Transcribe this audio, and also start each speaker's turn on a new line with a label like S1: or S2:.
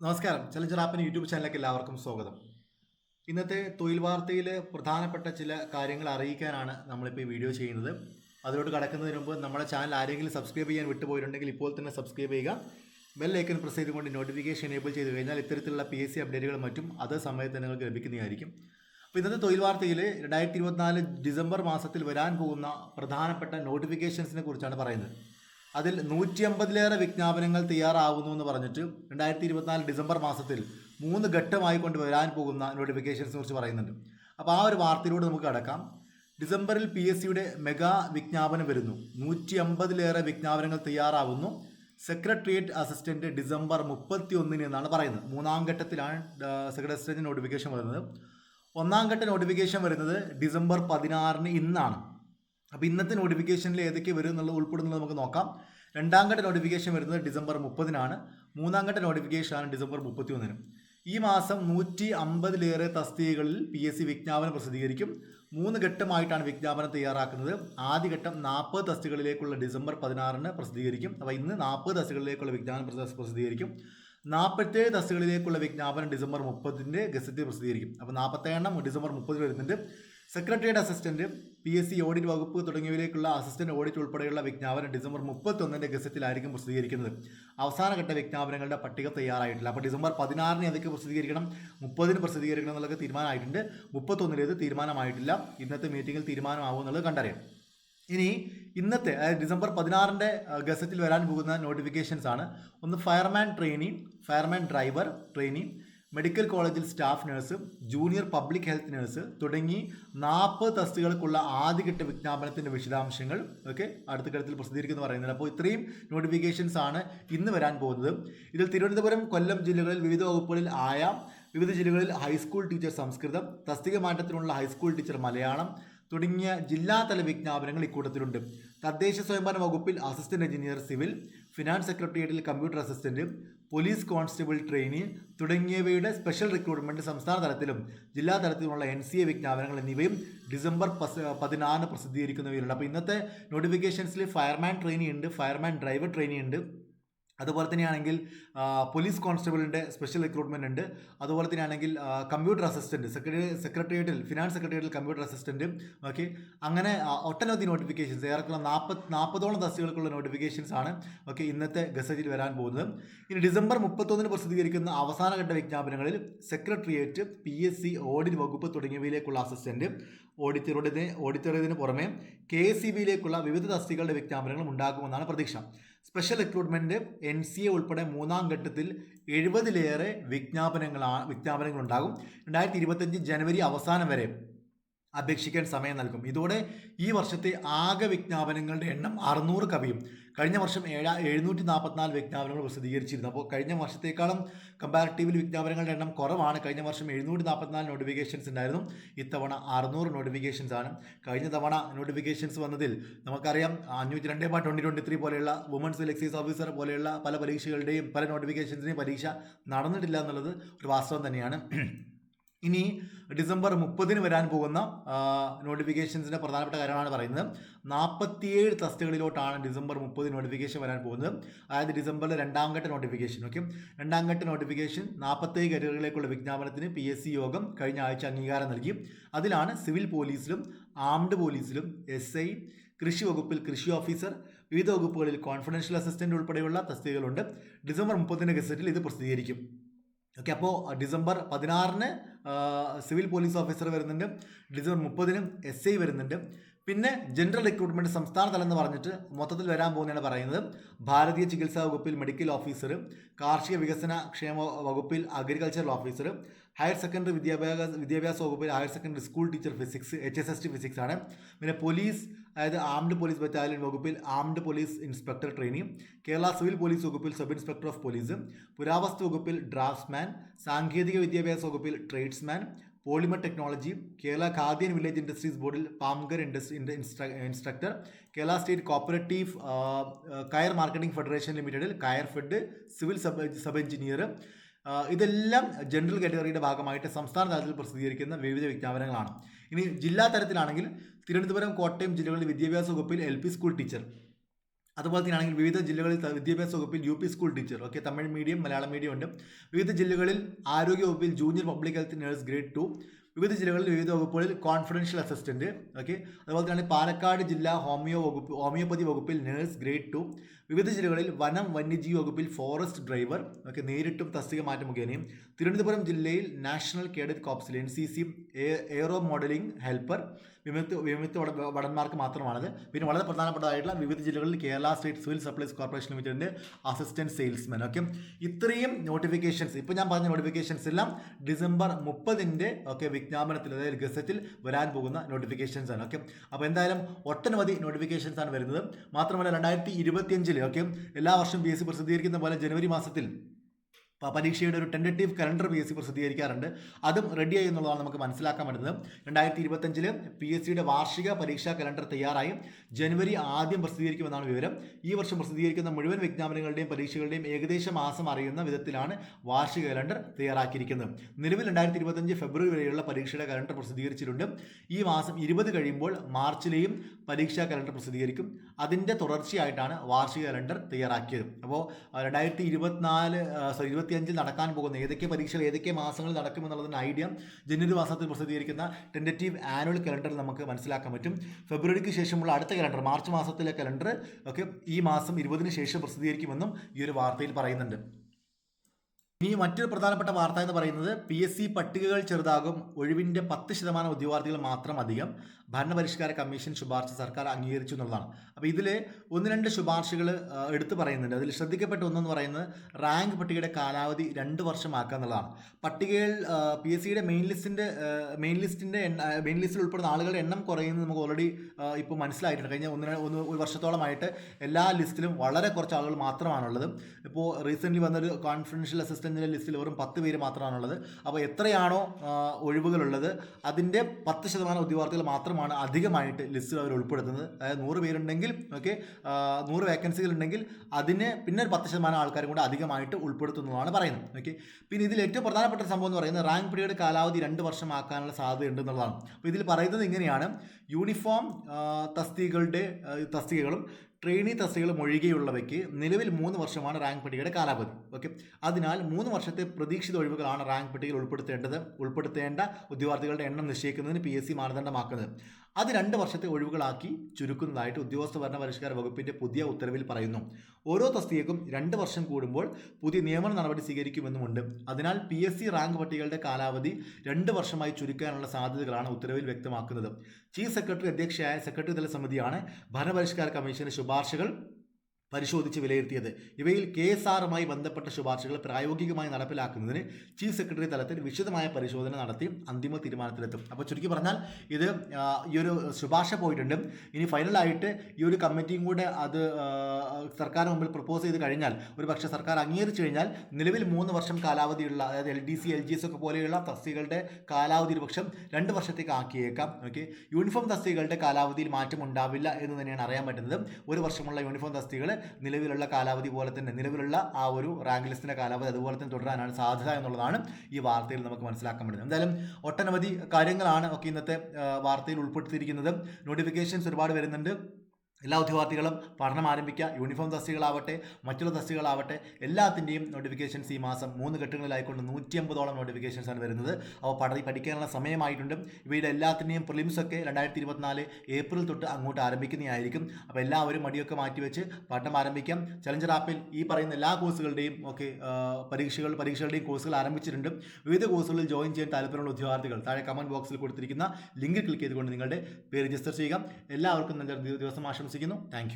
S1: നമസ്കാരം. ചലഞ്ചർ ആപ്പിന് യൂട്യൂബ് ചാനലിലേക്ക് എല്ലാവർക്കും സ്വാഗതം. ഇന്നത്തെ തൊഴിൽ വാർത്തയിൽ പ്രധാനപ്പെട്ട ചില കാര്യങ്ങൾ അറിയിക്കാനാണ് നമ്മളിപ്പോൾ ഈ വീഡിയോ ചെയ്യുന്നത്. അതിലോട്ട് കടക്കുന്നതിന് മുമ്പ് നമ്മുടെ ചാനൽ ആരെങ്കിലും സബ്സ്ക്രൈബ് ചെയ്യാൻ വിട്ടുപോയിട്ടുണ്ടെങ്കിൽ ഇപ്പോൾ തന്നെ സബ്സ്ക്രൈബ് ചെയ്യുക. ബെൽ ഐക്കൺ പ്രസ് ചെയ്തുകൊണ്ട് നോട്ടിഫിക്കേഷൻ എനേബിൾ ചെയ്ത് കഴിഞ്ഞാൽ ഇത്തരത്തിലുള്ള പി എസ് സി മറ്റും അതേ സമയത്ത് നിങ്ങൾക്ക് ലഭിക്കുന്നതായിരിക്കും. അപ്പോൾ ഇന്നത്തെ തൊഴിൽ വാർത്തയിൽ രണ്ടായിരത്തി ഇരുപത്തിനാല് ഡിസംബർ മാസത്തിൽ വരാൻ പോകുന്ന പ്രധാനപ്പെട്ട നോട്ടിഫിക്കേഷൻസിനെ കുറിച്ചാണ് പറയുന്നത്. അതിൽ നൂറ്റി അമ്പതിലേറെ വിജ്ഞാപനങ്ങൾ തയ്യാറാവുന്നു എന്ന് പറഞ്ഞിട്ട് രണ്ടായിരത്തി ഇരുപത്തിനാല് ഡിസംബർ മാസത്തിൽ മൂന്ന് ഘട്ടമായി കൊണ്ട് വരാൻ പോകുന്ന നോട്ടിഫിക്കേഷൻസിനെ കുറിച്ച് പറയുന്നുണ്ട്. അപ്പോൾ ആ ഒരു വാർത്തയിലൂടെ നമുക്ക് കടക്കാം. ഡിസംബറിൽ പി എസ് സിയുടെ മെഗാ വിജ്ഞാപനം വരുന്നു. നൂറ്റി അമ്പതിലേറെ വിജ്ഞാപനങ്ങൾ തയ്യാറാവുന്നു. സെക്രട്ടേറിയറ്റ് അസിസ്റ്റന്റ് ഡിസംബർ മുപ്പത്തി ഒന്നിന് എന്നാണ് പറയുന്നത്. മൂന്നാം ഘട്ടത്തിലാണ് സെക്രട്ടറി അസിസ്റ്റന്റ് നോട്ടിഫിക്കേഷൻ വരുന്നത്. ഒന്നാം ഘട്ട നോട്ടിഫിക്കേഷൻ വരുന്നത് ഡിസംബർ പതിനാറിന് ഇന്നാണ്. അപ്പോൾ ഇന്നത്തെ നോട്ടിഫിക്കേഷനിൽ ഏതൊക്കെ വരും എന്നുള്ളത് ഉൾപ്പെടുന്നുള്ളത് നമുക്ക് നോക്കാം. രണ്ടാം ഘട്ട നോട്ടിഫിക്കേഷൻ വരുന്നത് ഡിസംബർ മുപ്പതിനാണ്. മൂന്നാം ഘട്ട നോട്ടിഫിക്കേഷനാണ് ഡിസംബർ മുപ്പത്തി ഒന്നിന് ഈ മാസം നൂറ്റി അമ്പതിലേറെ തസ്തികകളിൽ പി എസ് സി വിജ്ഞാപനം പ്രസിദ്ധീകരിക്കും. മൂന്ന് ഘട്ടമായിട്ടാണ് വിജ്ഞാപനം തയ്യാറാക്കുന്നത്. ആദ്യഘട്ടം നാൽപ്പത് തസ്തികളിലേക്കുള്ള ഡിസംബർ പതിനാറിന് പ്രസിദ്ധീകരിക്കും. അപ്പോൾ ഇന്ന് നാൽപ്പത് തസ്തികളിലേക്കുള്ള വിജ്ഞാപനം പ്രസിദ്ധീകരിക്കും. നാൽപ്പത്തേഴ് തസ്തികളിലേക്കുള്ള വിജ്ഞാപനം ഡിസംബർ മുപ്പതിന്റെ ഗസറ്റിൽ പ്രസിദ്ധീകരിക്കും. അപ്പോൾ നാൽപ്പത്തേഴെണ്ണം ഡിസംബർ മുപ്പതിൽ വരുന്നുണ്ട്. Secretariat assistant P S C audit വകുപ്പ് തുടങ്ങിയവയിലേക്കുള്ള അസിസ്റ്റന്റ് ഓഡിറ്റ് ഉൾപ്പെടെയുള്ള വിജ്ഞാപനം ഡിസംബർ മുപ്പത്തൊന്നിന്റെ ഗസറ്റിലായിരിക്കും പ്രസിദ്ധീകരിക്കുന്നത്. അവസാനഘട്ട വിജ്ഞാപനങ്ങളുടെ പട്ടിക തയ്യാറായിട്ടില്ല. അപ്പോൾ ഡിസംബർ പതിനാറിന് ഏതൊക്കെ പ്രസിദ്ധീകരിക്കണം? മുപ്പതിന് പ്രസിദ്ധീകരിക്കണം എന്നുള്ളത് തീരുമാനമായിട്ടുണ്ട്. മുപ്പത്തൊന്നിലേത് തീരുമാനമായിട്ടില്ല? ഇന്നത്തെ മീറ്റിംഗിൽ തീരുമാനമാവും എന്നുള്ളത് കണ്ടറിയാം. ഇനി ഇന്നത്തെ അതായത് ഡിസംബർ പതിനാറിന്റെ ഗസറ്റിൽ വരാൻ പോകുന്ന നോട്ടിഫിക്കേഷൻസ് ആണ്. ഒന്ന് fireman training fireman driver trainee medical കോളേജിൽ staff nurse junior public health nurse തുടങ്ങി നാൽപ്പത് തസ്തികൾക്കുള്ള ആദ്യഘട്ട വിജ്ഞാപനത്തിന്റെ വിശദാംശങ്ങൾ ഓക്കെ അടുത്ത ഘട്ടത്തിൽ പ്രസിദ്ധീകരിക്കുന്നു പറയുന്നത് അപ്പോൾ ഇത്രയും നോട്ടിഫിക്കേഷൻസ് ആണ് ഇന്ന് വരാൻ പോകുന്നത്. ഇതിൽ തിരുവനന്തപുരം കൊല്ലം ജില്ലകളിൽ വിവിധ വകുപ്പുകളിൽ ആയ വിവിധ ജില്ലകളിൽ ഹൈസ്കൂൾ ടീച്ചർ സംസ്കൃതം തസ്തിക മാറ്റത്തിനുള്ള ഹൈസ്കൂൾ ടീച്ചർ മലയാളം തുടങ്ങിയ ജില്ലാതല വിജ്ഞാപനങ്ങൾ ഇക്കൂട്ടത്തിലുണ്ട്. തദ്ദേശ സ്വയംഭരണ വകുപ്പിൽ അസിസ്റ്റന്റ് എഞ്ചിനീയർ സിവിൽ ഫിനാൻസ് സെക്രട്ടേറിയറ്റിൽ computer assistant police constable trainee തുടങ്ങിയവയുടെ സ്പെഷ്യൽ റിക്രൂട്ട്മെന്റ് സംസ്ഥാന തലത്തിലും ജില്ലാ തലത്തിലുമുള്ള എൻ സി എ വിജ്ഞാപനങ്ങൾ എന്നിവയും ഡിസംബർ പതിനാറിന് പ്രസിദ്ധീകരിക്കുന്നവയിലുണ്ട്. അപ്പോൾ ഇന്നത്തെ നോട്ടിഫിക്കേഷൻസിൽ ഫയർമാൻ ട്രെയിനി ഉണ്ട് ഫയർമാൻ ഡ്രൈവർ ട്രെയിനി ഉണ്ട്. അതുപോലെ തന്നെയാണെങ്കിൽ പോലീസ് കോൺസ്റ്റബിളിന്റെ സ്പെഷ്യൽ റിക്രൂട്ട്മെന്റ് ഉണ്ട്. അതുപോലെ തന്നെയാണെങ്കിൽ കമ്പ്യൂട്ടർ അസിസ്റ്റന്റ് സെക്രട്ടറി സെക്രട്ടേറിയറ്റിൽ ഫിനാൻസ് സെക്രട്ടേറിയറ്റിൽ കമ്പ്യൂട്ടർ അസിസ്റ്റന്റ് ഓക്കെ അങ്ങനെ ഒട്ടനവധി നോട്ടിഫിക്കേഷൻസ് ഏറെക്കുള്ള നാൽപ്പത് നാൽപ്പതോളം തസ്തികൾക്കുള്ള നോട്ടിഫിക്കേഷൻസ് ആണ് ഓക്കെ ഇന്നത്തെ ഗസറ്റിൽ വരാൻ പോകുന്നത്. ഇനി ഡിസംബർ മുപ്പത്തൊന്നിന് പ്രസിദ്ധീകരിക്കുന്ന അവസാനഘട്ട വിജ്ഞാപനങ്ങളിൽ secretariat P S C audit വകുപ്പ് തുടങ്ങിയവയിലേക്കുള്ള അസിസ്റ്റന്റ് ഓഡിറ്ററുടെ ഓഡിറ്റോറിയത്തിന് പുറമെ കെ എസ് സി ബിയിലേക്കുള്ള വിവിധ തസ്തികളുടെ വിജ്ഞാപനങ്ങളും ഉണ്ടാകുമെന്നാണ് പ്രതീക്ഷ. Special recruitment N C A ഉൾപ്പെടെ മൂന്നാം ഘട്ടത്തിൽ എഴുപതിലേറെ വിജ്ഞാപനങ്ങളാണ് വിജ്ഞാപനങ്ങളുണ്ടാകും. രണ്ടായിരത്തി ഇരുപത്തഞ്ച് ജനുവരി അവസാനം വരെ അപേക്ഷിക്കാൻ സമയം നൽകും. ഇതോടെ ഈ വർഷത്തെ ആകെ വിജ്ഞാപനങ്ങളുടെ എണ്ണം അറുന്നൂറ് കവിയും. കഴിഞ്ഞ വർഷം ഏഴാ എഴുന്നൂറ്റി നാൽപ്പത്തിനാല് വിജ്ഞാപനങ്ങൾ പ്രസിദ്ധീകരിച്ചിരുന്നു. അപ്പോൾ കഴിഞ്ഞ വർഷത്തേക്കാളും കമ്പാരിറ്റീവിൽ വിജ്ഞാപനങ്ങളുടെ എണ്ണം കുറവാണ്. കഴിഞ്ഞ വർഷം എഴുന്നൂറ്റി നാൽപ്പത്തിനാല് നോട്ടിഫിക്കേഷൻസ് ഉണ്ടായിരുന്നു. ഇത്തവണ അറുന്നൂറ് നോട്ടിഫിക്കേഷൻസ് ആണ്. കഴിഞ്ഞ തവണ നോട്ടിഫിക്കേഷൻസ് വന്നതിൽ നമുക്കറിയാം അഞ്ഞൂറ്റി രണ്ട് ബാ ട്വന്റി ട്വന്റി ത്രീ പോലെയുള്ള വുമൻസ് എലക്സൈസ് ഓഫീസർ പോലെയുള്ള പല പരീക്ഷകളുടെയും പല നോട്ടിഫിക്കേഷൻസിന്റെയും പരീക്ഷ നടന്നിട്ടില്ല എന്നുള്ളത് ഒരു വാസ്തവം തന്നെയാണ്. ഇനി ഡിസംബർ മുപ്പതിന് വരാൻ പോകുന്ന നോട്ടിഫിക്കേഷൻസിന്റെ പ്രധാനപ്പെട്ട കാര്യമാണ് പറയുന്നത്. നാൽപ്പത്തിയേഴ് തസ്തികളിലോട്ടാണ് ഡിസംബർ മുപ്പത് നോട്ടിഫിക്കേഷൻ വരാൻ പോകുന്നത്. അതായത് ഡിസംബറിലെ രണ്ടാം ഘട്ട നോട്ടിഫിക്കേഷൻ ഓക്കെ രണ്ടാം ഘട്ട നോട്ടിഫിക്കേഷൻ നാൽപ്പത്തേഴ് കരിയറുകളിലേക്കുള്ള വിജ്ഞാപനത്തിന് പി എസ് സി യോഗം കഴിഞ്ഞ ആഴ്ച അംഗീകാരം നൽകി. അതിലാണ് സിവിൽ പോലീസിലും ആംഡ് പോലീസിലും എസ് ഐ കൃഷി വകുപ്പിൽ കൃഷി ഓഫീസർ വിവിധ വകുപ്പുകളിൽ കോൺഫിഡൻഷ്യൽ അസിസ്റ്റന്റ് ഉൾപ്പെടെയുള്ള തസ്തികകളുണ്ട് ഡിസംബർ മുപ്പതിന്റെ ഗസറ്റിൽ ഇത് പ്രസിദ്ധീകരിക്കും. ഓക്കെ അപ്പോൾ ഡിസംബർ പതിനാറിന് സിവിൽ പോലീസ് ഓഫീസർ വരുന്നുണ്ട്. ഡിസംബർ മുപ്പതിനും എസ് ഐ വരുന്നുണ്ട്. പിന്നെ ജനറൽ റിക്രൂട്ട്മെന്റ് സംസ്ഥാന തലം എന്ന് പറഞ്ഞിട്ട് മൊത്തത്തിൽ വരാൻ പോകുന്നതാണ് പറയുന്നത്. ഭാരതീയ ചികിത്സാ വകുപ്പിൽ മെഡിക്കൽ ഓഫീസർ കാർഷിക വികസന ക്ഷേമ വകുപ്പിൽ അഗ്രികൾച്ചറൽ ഓഫീസർ ഹയർ സെക്കൻഡറി വിദ്യാഭ്യാസ വിദ്യാഭ്യാസ വകുപ്പിൽ higher secondary school teacher physics H S S T physics ആണ്. പിന്നെ പോലീസ് അതായത് ആംഡ് പോലീസ് ബറ്റാലിയൻ വകുപ്പിൽ armed police inspector training Kerala civil police വകുപ്പിൽ സബ് ഇൻസ്പെക്ടർ ഓഫ് പോലീസ് പുരാവസ്തു വകുപ്പിൽ ഡ്രാഫ്റ്റ്സ്മാൻ സാങ്കേതിക വിദ്യാഭ്യാസ വകുപ്പിൽ ട്രേഡ്സ്മാൻ പോളിമർ ടെക്നോളജി കേരള ഖാദിയൻ വില്ലേജ് ഇൻഡസ്ട്രീസ് ബോർഡിൽ പാംഗർ industry instructor Kerala state cooperative coir marketing federation ലിമിറ്റഡിൽ coir fed civil sub sub engineer ഇതെല്ലാം ജനറൽ കാറ്റഗറിയുടെ ഭാഗമായിട്ട് സംസ്ഥാന തലത്തിൽ പ്രസിദ്ധീകരിക്കുന്ന വിവിധ വിജ്ഞാപനങ്ങളാണ്. ഇനി ജില്ലാ തലത്തിലാണെങ്കിൽ തിരുവനന്തപുരം കോട്ടയം ജില്ലകളിൽ വിദ്യാഭ്യാസ വകുപ്പിൽ എൽ സ്കൂൾ ടീച്ചർ. അതുപോലെ തന്നെയാണെങ്കിൽ വിവിധ ജില്ലകളിൽ വിദ്യാഭ്യാസ വകുപ്പിൽ U P school teacher. Okay Tamil medium Malayalam medium ഉണ്ട്. വിവിധ ജില്ലകളിൽ ആരോഗ്യ വകുപ്പിൽ junior public health nurse grade two വിവിധ ജില്ലകളിൽ വിവിധ വകുപ്പുകളിൽ കോൺഫിഡൻഷ്യൽ അസിസ്റ്റന്റ് ഓക്കെ അതുപോലെ തന്നെ പാലക്കാട് ജില്ലാ ഹോമിയോ വകുപ്പ് ഹോമിയോപ്പതി വകുപ്പിൽ നഴ്സ് ഗ്രേഡ് ടു വിവിധ ജില്ലകളിൽ വനം വന്യജീവി വകുപ്പിൽ ഫോറസ്റ്റ് ഡ്രൈവർ ഓക്കെ നേരിട്ടും തസ്തിക മാറ്റം മുഖേനയും. തിരുവനന്തപുരം ജില്ലയിൽ national cadet കോപ്സിൽ N C C aero modelling helper വിമുക്ത വിമുക്ത വടന്മാർക്ക് മാത്രമാണത്. പിന്നെ വളരെ പ്രധാനപ്പെട്ടതായിട്ടുള്ള വിവിധ ജില്ലകളിൽ Kerala state civil supplies corporation ലിമിറ്റഡിന്റെ അസിസ്റ്റന്റ് സെയിൽസ്മാൻ. ഓക്കെ ഇത്രയും നോട്ടിഫിക്കേഷൻസ് ഇപ്പോൾ ഞാൻ പറഞ്ഞ നോട്ടിഫിക്കേഷൻസ് എല്ലാം ഡിസംബർ മുപ്പതിന്റെ ഒക്കെ വിജ്ഞാപനത്തിൽ അതായത് ഗസറ്റിൽ വരാൻ പോകുന്ന നോട്ടിഫിക്കേഷൻസ് ആണ്. ഓക്കെ അപ്പോൾ എന്തായാലും ഒട്ടനവധി നോട്ടിഫിക്കേഷൻസ് ആണ് വരുന്നത്. മാത്രമല്ല രണ്ടായിരത്തി ഇരുപത്തിയഞ്ചിൽ ഓക്കെ എല്ലാ വർഷവും പി എസ് സി പ്രസിദ്ധീകരിക്കുന്ന പോലെ ജനുവരി മാസത്തിൽ പരീക്ഷയുടെ ഒരു tentative calendar P S C പ്രസിദ്ധീകരിക്കാറുണ്ട്. അതും റെഡിയായി എന്നുള്ളതാണ് നമുക്ക് മനസ്സിലാക്കാൻ പറ്റുന്നത്. രണ്ടായിരത്തി ഇരുപത്തഞ്ചിൽ പി എസ് സിയുടെ വാർഷിക പരീക്ഷാ കലണ്ടർ തയ്യാറായി. ജനുവരി ആദ്യം പ്രസിദ്ധീകരിക്കുമെന്നാണ് വിവരം. ഈ വർഷം പ്രസിദ്ധീകരിക്കുന്ന മുഴുവൻ വിജ്ഞാപനങ്ങളുടെയും പരീക്ഷകളുടെയും ഏകദേശം മാസം അറിയുന്ന വിധത്തിലാണ് വാർഷിക കലണ്ടർ തയ്യാറാക്കിയിരിക്കുന്നത്. നിലവിൽ രണ്ടായിരത്തി ഇരുപത്തഞ്ച് ഫെബ്രുവരി വരെയുള്ള പരീക്ഷയുടെ കലണ്ടർ പ്രസിദ്ധീകരിച്ചിട്ടുണ്ട്. ഈ മാസം ഇരുപത് കഴിയുമ്പോൾ മാർച്ചിലെയും പരീക്ഷാ കലണ്ടർ പ്രസിദ്ധീകരിക്കും. അതിന്റെ തുടർച്ചയായിട്ടാണ് വാർഷിക കലണ്ടർ തയ്യാറാക്കിയത്. അപ്പോൾ രണ്ടായിരത്തി ഇരുപത്തിനാല് സോറി ഇരുപത്തിയഞ്ചിൽ നടക്കാൻ പോകുന്ന. ഏതൊക്കെ പരീക്ഷകൾ ഏതൊക്കെ മാസങ്ങളിൽ നടക്കുമെന്നുള്ളതിന് ഐഡിയ ജനുവരി മാസത്തിൽ പ്രസിദ്ധീകരിക്കുന്ന ടെന്റേറ്റീവ് ആനുവൽ കലണ്ടറിൽ നമുക്ക് മനസ്സിലാക്കാൻ പറ്റും. ഫെബ്രുവരിക്ക് ശേഷമുള്ള അടുത്ത കലണ്ടർ മാർച്ച് മാസത്തിലെ കലണ്ടർ ഒക്കെ ഈ മാസം ഇരുപതിന് ശേഷം പ്രസിദ്ധീകരിക്കുമെന്നും ഈ ഒരു വാർത്തയിൽ പറയുന്നുണ്ട്. ഇനി മറ്റൊരു പ്രധാനപ്പെട്ട വാർത്ത എന്ന് പറയുന്നത് പി എസ് സി പട്ടികകൾ ചെറുതാകും ഒഴിവിന്റെ പത്ത് ശതമാനം ഉദ്യോഗാർത്ഥികൾ മാത്രം അധികം. ഭരണപരിഷ്കാര കമ്മീഷൻ ശുപാർശ സർക്കാർ അംഗീകരിച്ചു എന്നുള്ളതാണ്. അപ്പോൾ ഇതിൽ ഒന്ന് രണ്ട് ശുപാർശകൾ എടുത്തു പറയുന്നുണ്ട്. അതിൽ ശ്രദ്ധിക്കപ്പെട്ട ഒന്നെന്ന് പറയുന്നത് റാങ്ക് പട്ടികയുടെ കാലാവധി രണ്ട് വർഷമാക്കുക എന്നുള്ളതാണ്. പട്ടികയിൽ പി എസ് സിയുടെ മെയിൻ ലിസ്റ്റിന്റെ മെയിൻ ലിസ്റ്റിന്റെ മെയിൻ ലിസ്റ്റിൽ ഉൾപ്പെടുന്ന ആളുകളുടെ എണ്ണം കുറയുന്നത് നമുക്ക് ഓൾറെഡി ഇപ്പോൾ മനസ്സിലായിട്ടുണ്ട്. കഴിഞ്ഞ ഒന്ന് ഒന്ന് ഒരു വർഷത്തോളമായിട്ട് എല്ലാ ലിസ്റ്റിലും വളരെ കുറച്ച് ആളുകൾ മാത്രമാണുള്ളത്. ഇപ്പോൾ റീസെന്റ്ലി വന്നൊരു കോൺഫിഡൻഷ്യൽ അസിസ്റ്റന്റിന്റെ ലിസ്റ്റിൽ വെറും പത്ത് പേര് മാത്രമാണുള്ളത്. അപ്പോൾ എത്രയാണോ ഒഴിവുകളുള്ളത് അതിന്റെ പത്ത് ശതമാനം ഉദ്യോഗാർത്ഥികൾ മാത്രമാണ് അധികമായിട്ട് ലിസ്റ്റിൽ അവർ ഉൾപ്പെടുത്തുന്നത്. അതായത് നൂറ് പേരുണ്ടെങ്കിൽ ഓക്കെ നൂറ് വേക്കൻസികൾ ഉണ്ടെങ്കിൽ അതിന് പിന്നെ ഒരു പത്ത് ശതമാനം ആൾക്കാരും കൂടെ അധികമായിട്ട് ഉൾപ്പെടുത്തുന്നതാണ് പറയുന്നത് ഓക്കെ പിന്നെ ഇതിൽ ഏറ്റവും പ്രധാനപ്പെട്ട സംഭവം എന്ന് പറയുന്നത് റാങ്ക് പീരീഡ് കാലാവധി രണ്ട് വർഷമാക്കാനുള്ള സാധ്യത ഉണ്ടെന്നുള്ളതാണ് അപ്പോൾ ഇതിൽ പറയുന്നത് ഇങ്ങനെയാണ്. യൂണിഫോം തസ്തികളുടെ തസ്തികകളും ട്രെയിനി തസ്തികൾ ഒഴികെയുള്ളവയ്ക്ക് നിലവിൽ മൂന്ന് വർഷമാണ് റാങ്ക് പട്ടികയുടെ കാലാവധി. ഓക്കെ അതിനാൽ മൂന്ന് വർഷത്തെ പ്രതീക്ഷിത ഒഴിവുകളാണ് റാങ്ക് പട്ടികയിൽ ഉൾപ്പെടുത്തേണ്ടത്. ഉൾപ്പെടുത്തേണ്ട ഉദ്യോഗാർത്ഥികളുടെ എണ്ണം നിശ്ചയിക്കുന്നതിന് പി എസ് സി മാനദണ്ഡമാക്കുന്നത്. അത് രണ്ട് വർഷത്തെ ഒഴിവുകളാക്കി ചുരുക്കുന്നതായിട്ട് ഉദ്യോഗസ്ഥ ഭരണ പരിഷ്കാര വകുപ്പിന്റെ പുതിയ ഉത്തരവിൽ പറയുന്നു. ഓരോ തസ്തികക്കും രണ്ട് വർഷം കൂടുമ്പോൾ പുതിയ നിയമന നടപടി സ്വീകരിക്കുമെന്നുമുണ്ട്. അതിനാൽ പി എസ് സി റാങ്ക് പട്ടികകളുടെ കാലാവധി രണ്ട് വർഷമായി ചുരുക്കാനുള്ള സാധ്യതകളാണ് ഉത്തരവിൽ വ്യക്തമാക്കുന്നത്. ചീഫ് സെക്രട്ടറി അധ്യക്ഷയായ സെക്രട്ടറി തല സമിതിയാണ് ഭരണപരിഷ്കാര കമ്മീഷന്റെ ശുപാർശകൾ പരിശോധിച്ച് വിലയിരുത്തിയത്. ഇവയിൽ കെ എസ് ആറുമായി ബന്ധപ്പെട്ട ശുപാർശകൾ പ്രായോഗികമായി നടപ്പിലാക്കുന്നതിന് ചീഫ് സെക്രട്ടറി തലത്തിൽ വിശദമായ പരിശോധന നടത്തി അന്തിമ തീരുമാനത്തിലെത്തും. അപ്പോൾ ചുരുക്കി പറഞ്ഞാൽ ഇത് ഈ ഒരു ശുപാർശ പോയിട്ടുണ്ട്. ഇനി ഫൈനലായിട്ട് ഈ ഒരു കമ്മിറ്റിയും കൂടെ അത് സർക്കാർ മുമ്പിൽ പ്രപ്പോസ് ചെയ്ത് കഴിഞ്ഞാൽ ഒരു പക്ഷേ സർക്കാർ അംഗീകരിച്ചു കഴിഞ്ഞാൽ നിലവിൽ മൂന്ന് വർഷം കാലാവധിയുള്ള അതായത് L D C L G S ഒക്കെ പോലെയുള്ള തസ്തികളുടെ കാലാവധി പക്ഷം രണ്ട് വർഷത്തേക്ക് ആക്കിയേക്കാം. ഓക്കെ? യൂണിഫോം തസ്തികളുടെ കാലാവധിയിൽ മാറ്റം ഉണ്ടാവില്ല എന്ന് തന്നെയാണ് അറിയാൻ പറ്റുന്നത്. ഒരു വർഷമുള്ള യൂണിഫോം തസ്തികൾ നിലവിലുള്ള കാലാവധി പോലെ തന്നെ നിലവിലുള്ള ആ ഒരു റാങ്ക് ലിസ്റ്റിന്റെ കാലാവധി അതുപോലെ തന്നെ തുടരാനാണ് സാധ്യത എന്നുള്ളതാണ് ഈ വാർത്തയിൽ നമുക്ക് മനസ്സിലാക്കാൻ പറ്റുന്നത്. എന്തായാലും ഒട്ടനവധി കാര്യങ്ങളാണ് ഒക്കെ ഇന്നത്തെ വാർത്തയിൽ ഉൾപ്പെടുത്തിയിരിക്കുന്നത്. നോട്ടിഫിക്കേഷൻസ് ഒരുപാട് വരുന്നുണ്ട്. എല്ലാ ഉദ്യോഗാർത്ഥികളും പഠനം ആരംഭിക്കുക യൂണിഫോം തസ്തികളാവട്ടെ മറ്റുള്ള തസ്തികളാവട്ടെ എല്ലാത്തിന്റെയും നോട്ടിഫിക്കേഷൻസ് ഈ മാസം മൂന്ന് ഘട്ടങ്ങളിലായിക്കൊണ്ട് നൂറ്റി അമ്പതോളം നോട്ടിഫിക്കേഷൻസാണ് വരുന്നത്. അപ്പോൾ പഠി പഠിക്കാനുള്ള സമയമായിട്ടുണ്ട്. ഇവയുടെ എല്ലാത്തിന്റെയും പ്രിലിംസ് ഒക്കെ രണ്ടായിരത്തി ഇരുപത്തിനാല് ഏപ്രിൽ തൊട്ട് അങ്ങോട്ട് ആരംഭിക്കുന്നതായിരിക്കും. അപ്പോൾ എല്ലാവരും മടിയൊക്കെ മാറ്റിവെച്ച് പഠനം ആരംഭിക്കാം. ചലഞ്ചർ ആപ്പിൽ ഈ പറയുന്ന എല്ലാ കോഴ്സുകളുടെയും ഒക്കെ പരീക്ഷകൾ പരീക്ഷകളുടെയും കോഴ്സുകൾ ആരംഭിച്ചിട്ടുണ്ട്. വിവിധ കോഴ്സുകളിൽ ജോയിൻ ചെയ്യാൻ താല്പര്യമുള്ള ഉദ്യോഗാർത്ഥികൾ താഴെ കമന്റ് ബോക്സിൽ കൊടുത്തിരിക്കുന്ന ലിങ്ക് ക്ലിക്ക് ചെയ്തുകൊണ്ട് നിങ്ങളുടെ പേര് രജിസ്റ്റർ ചെയ്യുക. എല്ലാവർക്കും നല്ല ദിവസം ആശംസിക്കുന്നു താങ്ക്